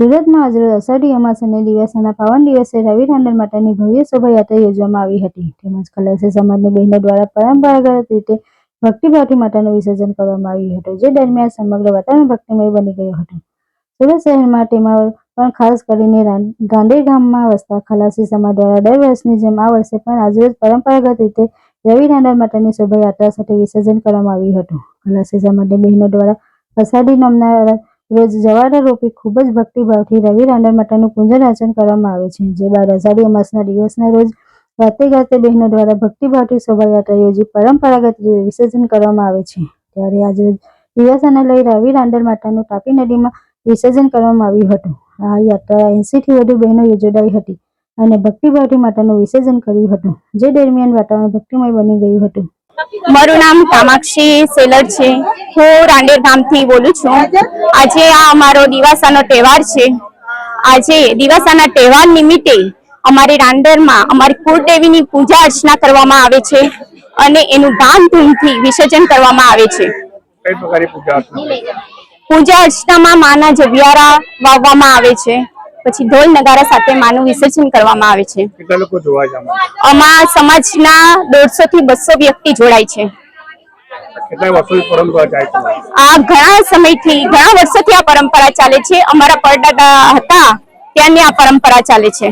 સુરતમાં આજરોજ અષાઢી અમાસ અને દિવાસાના પાવન દિવસે રવિ ટાંડન માટેની ભવ્ય શોભાયાત્રા યોજવામાં આવી હતી. તેમજ ખલાસી સમાજની બહેનો દ્વારા પરંપરાગત રીતે ભક્તિભાવથી માતાનું વિસર્જન કરવામાં આવ્યું હતું, જે દરમિયાન સમગ્ર વાતાવરણ ભક્તિમય બની ગયું હતું. સુરત શહેરમાં તેમાં પણ ખાસ કરીને ગાંધે ગામમાં વસતા ખલાસી સમાજ દ્વારા દર વર્ષની જેમ આ વર્ષે પણ આજરોજ પરંપરાગત રીતે રવિ રાંડલ માતાની શોભાયાત્રા સાથે વિસર્જન કરવામાં આવ્યું હતું. ખલાસી સમાજની બહેનો દ્વારા અષાઢી નામના રોજ જવાના રૂપે ખૂબ જ ભક્તિભાવથી રવિ રાંડર માતાનું પૂજન અર્ચન કરવામાં આવે છે, જે બાદ અષાઢી અમાસના દિવસના રોજ ગાતે ગાતે બહેનો દ્વારા ભક્તિભાવથી શોભાયાત્રા યોજી પરંપરાગત રીતે વિસર્જન કરવામાં આવે છે. ત્યારે આજે દિવાસાને લઈ રવિ રાંડર માતાનું તાપી નદીમાં વિસર્જન કરવામાં આવ્યું હતું. આ યાત્રા એંસીથી વધુ બહેનો યોજાઈ હતી અને ભક્તિભાવથી માતાનું વિસર્જન કર્યું હતું, જે દરમિયાન વાતાવરણ ભક્તિમય બની ગયું હતું. મારું નામ કામાક્ષી સેલર છે. હું રાંડેર ગામથી બોલું છું. આજે આ અમારો દિવાસાનો તહેવાર છે. આજે દિવાસાના તહેવાર નિમિત્તે અમારી રાંડેરમાં અમારી કુળદેવીની પૂજા અર્ચના કરવામાં આવે છે અને એનું ધામધૂમથી વિસર્જન કરવામાં આવે છે. પૂજા અર્ચનામાં માના જવિયારા વાવવામાં આવે છે. પછી ઢોલ નગારા સાથે માનું વિસર્જન કરવામાં આવે છે. કેટલા લોકો જોવા છે આમાં અમારા સમાજના દોઢસો થી બસો વ્યક્તિ જોડાય છે. કેટલા પરંપરા છે આ ઘણા સમયથી ઘણા વર્ષોથી આ પરંપરા ચાલે છે. અમારા પરદાદા હતા ત્યાંની આ પરંપરા ચાલે છે.